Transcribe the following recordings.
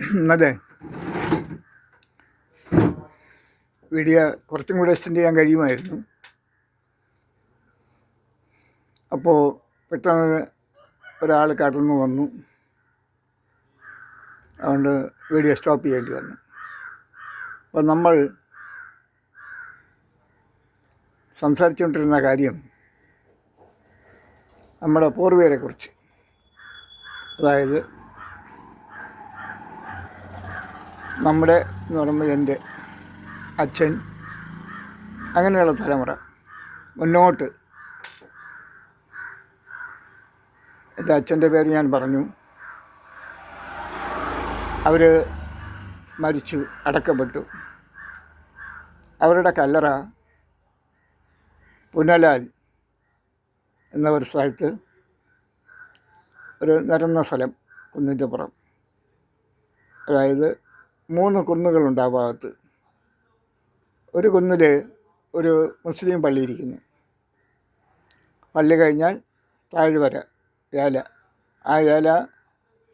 ഇന്നലെ വീഡിയോ കുറച്ചും കൂടെ എക്സ്റ്റെൻഡ് ചെയ്യാൻ കഴിയുമായിരുന്നു. അപ്പോൾ പെട്ടെന്ന് ഒരാൾ കടന്നു വന്നു. അതുകൊണ്ട് വീഡിയോ സ്റ്റോപ്പ് ചെയ്യേണ്ടി വന്നു. അപ്പോൾ നമ്മൾ സംസാരിച്ചുകൊണ്ടിരുന്ന കാര്യം നമ്മുടെ പൂർവികരെക്കുറിച്ച്. അതായത് നമ്മുടെ എന്ന് പറയുമ്പോൾ എന്റെ അച്ഛൻ അങ്ങനെയുള്ള തലമുറ മുന്നോട്ട്. എന്റെ അച്ഛന്റെ പേര് ഞാൻ പറഞ്ഞു. അവർ മരിച്ചു അടക്കപ്പെട്ടു. അവരുടെ കല്ലറ പുനലാൽ എന്ന ഒരു സ്ഥലത്ത് ഒരു നിരന്ന സ്ഥലം കുന്നിന്റെ പുറം. അതായത് മൂന്ന് കുന്നുകളുണ്ട് ആ ഭാഗത്ത്. ഒരു കുന്നിൽ ഒരു മുസ്ലിം പള്ളി ഇരിക്കുന്നു. പള്ളി കഴിഞ്ഞാൽ താഴ്വര ഏല. ആ ഏല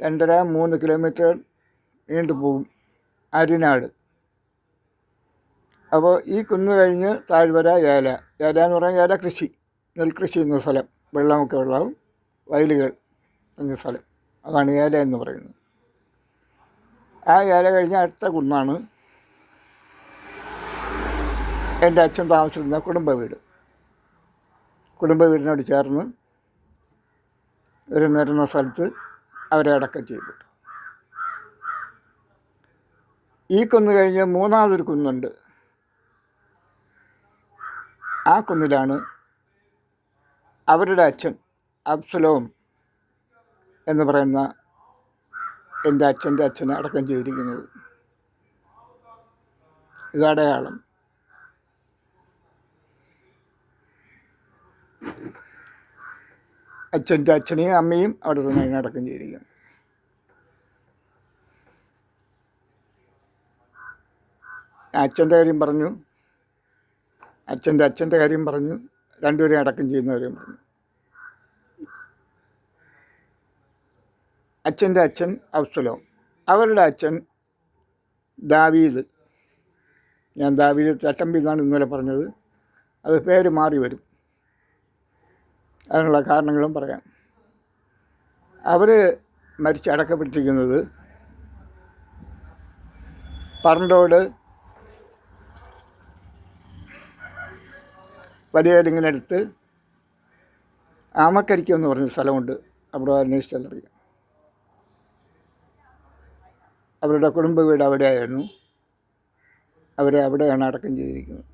രണ്ടര മൂന്ന് കിലോമീറ്റർ നീണ്ടു പോകും അരിനാട്. അപ്പോൾ ഈ കുന്ന് കഴിഞ്ഞ് താഴ്വര ഏല. ഏല എന്ന് പറഞ്ഞാൽ ഏല കൃഷി നെൽകൃഷി എന്ന സ്ഥലം. വെള്ളമൊക്കെ വെള്ളവും വയലുകൾ എന്ന സ്ഥലം. അതാണ് ഏല എന്ന് പറയുന്നത്. ആ ഏല കഴിഞ്ഞ അടുത്ത കുന്നാണ് എന്റെ അച്ഛൻ താമസിക്കുന്ന കുടുംബ വീട് കുടുംബ വീടിനോട് ചേർന്ന് ഒരു നിരുന്ന സ്ഥലത്ത് അവരെ അടക്കം ചെയ്യപ്പെട്ടു ഈ കുന്ന് കഴിഞ്ഞ് മൂന്നാമതൊരു കുന്നുണ്ട്. ആ കുന്നിലാണ് അവരുടെ അച്ഛൻ അബ്സലോം എന്ന് പറയുന്ന എന്റെ അച്ഛന്റെ അച്ഛനെ അടക്കം ചെയ്തിരിക്കുന്നത്. ഇത് അടയാളം. അച്ഛന്റെ അച്ഛനെയും അമ്മയും അവിടെ തന്നെ അടക്കം ചെയ്തിരിക്കുന്നു. അച്ഛന്റെ കാര്യം പറഞ്ഞു. അച്ഛന്റെ അച്ഛന്റെ കാര്യം പറഞ്ഞു. രണ്ടുപേരെയും അടക്കം ചെയ്യുന്നവരെയും പറഞ്ഞു. അച്ഛന്റെ അച്ഛൻ അബ്സലോം. അവരുടെ അച്ഛൻ ദാവീദ്. ഞാൻ ദാവീദ് തട്ടമ്പി എന്നാണ് ഇന്നലെ പറഞ്ഞത്. അത് പേര് മാറി വരും. അതിനുള്ള കാരണങ്ങളും പറയാം. അവർ മരിച്ചടക്കപ്പെട്ടിരിക്കുന്നത് പറണ്ടോട് വലിയലിങ്ങിനടുത്ത് ആമക്കരിക്കം എന്ന് പറഞ്ഞ സ്ഥലമുണ്ട്. അവിടെ അന്വേഷിച്ചാൽ അവരുടെ കുടുംബ വീട് അവിടെയായിരുന്നു. അവരെ അവിടെയാണ് അടക്കം ചെയ്തിരിക്കുന്നത്.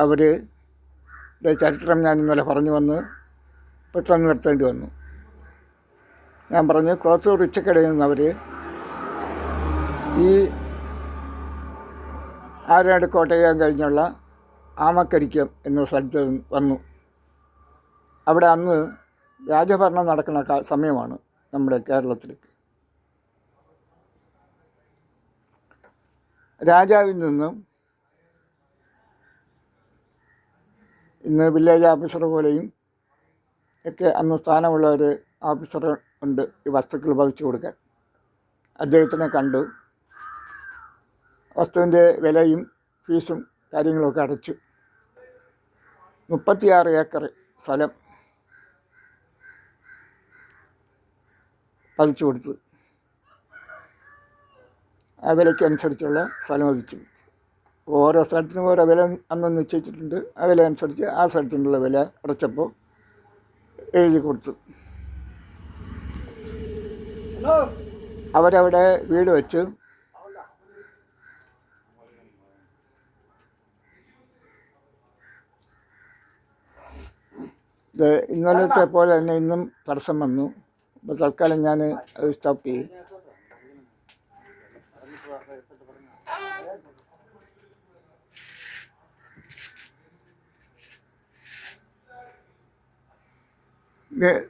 അവരുടെ ചരിത്രം ഞാൻ ഇന്നലെ പറഞ്ഞു വന്ന് പെട്ടെന്ന് നിർത്തേണ്ടി വന്നു. ഞാൻ പറഞ്ഞു കുളത്തൂർ ഉച്ചക്കടയിൽ നിന്ന് അവർ ഈ ആരാട് കോട്ടയം കഴിഞ്ഞുള്ള ആമക്കരിക്കം എന്ന സ്ഥലത്ത് വന്നു. അവിടെ അന്ന് രാജഭരണം നടക്കുന്ന സമയമാണ് നമ്മുടെ കേരളത്തിൽ രാജാവിൽ നിന്നും ഇന്ന് വില്ലേജ് ഓഫീസർ പോലെയും ഒക്കെ അന്ന് സ്ഥാനമുള്ള ഒരു ഓഫീസർ ഉണ്ട് ഈ വസ്തുക്കൾ വഹിച്ചു കൊടുക്കാൻ. അദ്ദേഹത്തിനെ കണ്ടു. വസ്തുവിന്റെ വിലയും ഫീസും കാര്യങ്ങളൊക്കെ അടച്ചു. മുപ്പത്തിയാറ് ഏക്കർ സ്ഥലം പതിച്ചു കൊടുത്തു ആ വിലയ്ക്കനുസരിച്ചുള്ള സ്ഥലം വധിച്ചു ഓരോ സ്ഥലത്തിനും ഓരോ വില അന്ന് നിശ്ചയിച്ചിട്ടുണ്ട്. ആ വില അനുസരിച്ച് ആ സ്ഥലത്തിനുള്ള വില അടച്ചപ്പോൾ എഴുതി കൊടുത്തു. അവരവിടെ വീട് വെച്ച് ഇന്നലത്തെ പോലെ തന്നെ ഇന്നും തടസ്സം വന്നു. അപ്പോൾ തൽക്കാലം ഞാൻ അത് സ്റ്റോപ്പ് ചെയ്യും.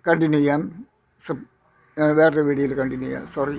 കണ്ടിന്യൂ ചെയ്യാം. വേറൊരു വീഡിയോയിൽ കണ്ടിന്യൂ ചെയ്യാം. സോറി